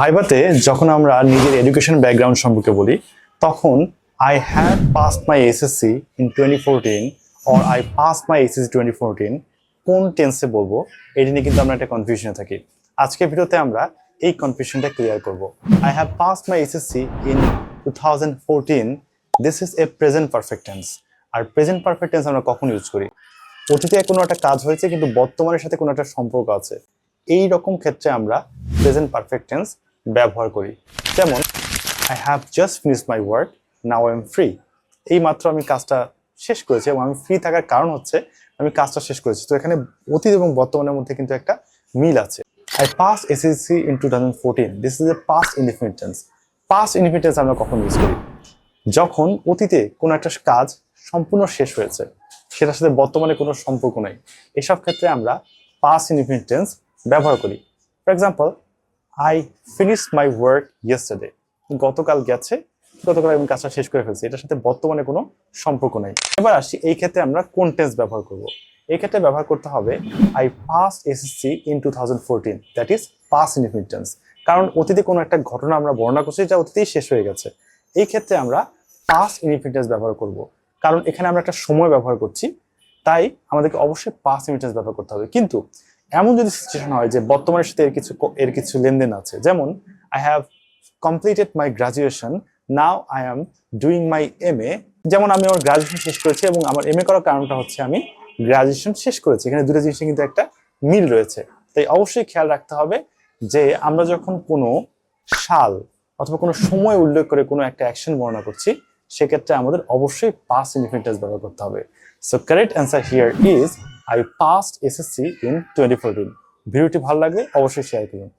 ভাইবাতে যখন আমরা নিজের এডুকেশন ব্যাকগ্রাউন্ড সম্পর্কে বলি, তখন I have pass my SSC in twenty fourteen or I pass my SSC twenty fourteen কোন টেন্সে বলব, এটি নিয়ে কিন্তু আমরা একটা কনফিউশনে থাকি। আজকের ভিডিওতে আমরা এই কনফিউশনটা ক্লিয়ার করব। I have pass my SSC in two thousand fourteen this is a present perfect tense R present perfect tense আমরা কখন ইউজ করি? অতীতে কোনো একটা কাজ হয়েছে, কিন্তু বর্তমানের সাথে কোনো একটা সম্পর্ক আছে। এই রকম ক্ষেত্রে আমরা প্রেজেন্ট পারফেক্ট টেন্স ব্যবহার করি। যেমন I have just finish my work now I am free এই মাত্র আমি কাজটা শেষ করেছি এবং আমি ফ্রি থাকার কারণ হচ্ছে আমি কাজটা শেষ করেছি। তো এখানে অতীত এবং বর্তমানের মধ্যে কিন্তু একটা মিল আছে। I pass SSC in two thousand fourteen this is a past indefinite pass past আমরা কখন ইউজ করি? যখন অতীতে কোনো একটা কাজ সম্পূর্ণ শেষ হয়েছে, সেটার সাথে বর্তমানে কোনো সম্পর্ক নেই। এসব ক্ষেত্রে আমরা পাস ইনডিফিনিট ব্যবহার করি। For example I finish my work yesterday গতকাল গেছে, গতকাল আমি কাজটা শেষ করে ফেলছি। এটার সাথে বর্তমানে কোনো সম্পর্ক নেই। এবার আসি এই ক্ষেত্রে আমরা কোন টেন্স ব্যবহার করব। এই ক্ষেত্রে ব্যবহার করতে হবে I pass SSC in two thousand fourteen that is pass indefinite tense কারণ অতীতে কোনো একটা ঘটনা আমরা বর্ণনা করছি, যা অতীতেই শেষ হয়ে গেছে। এই ক্ষেত্রে আমরা পাস ইনডিফিনিটেন্স ব্যবহার করব। কারণ এখানে আমরা একটা সময় ব্যবহার করছি, তাই আমাদেরকে অবশ্যই পাস ইনডিফিনিটেন্স ব্যবহার করতে হবে। কিন্তু এমন যদি সিচুয়েশন হয় যে বর্তমানের সাথে এর কিছু এর কিছু লেনদেন আছে, যেমন I have completed my graduation now I am doing my M A যেমন আমি আমার গ্রাজুয়েশন শেষ করেছি এবং আমার এম এ করার কারণটা হচ্ছে আমি গ্রাজুয়েশন শেষ করেছি। এখানে দুটো জিনিসের কিন্তু একটা মিল রয়েছে। তাই অবশ্যই খেয়াল রাখতে হবে যে আমরা যখন কোনো সাল অথবা কোনো সময় উল্লেখ করে কোনো একটা অ্যাকশন বর্ণনা করছি সেক্ষেত্রে আমাদের অবশ্যই পাস ইনফিনিটাস ব্যবহার করতে হবে। So correct answer here is I passed SSC in twenty fourteen ভিডিওটি ভালো লাগলে অবশ্যই শেয়ার করুন।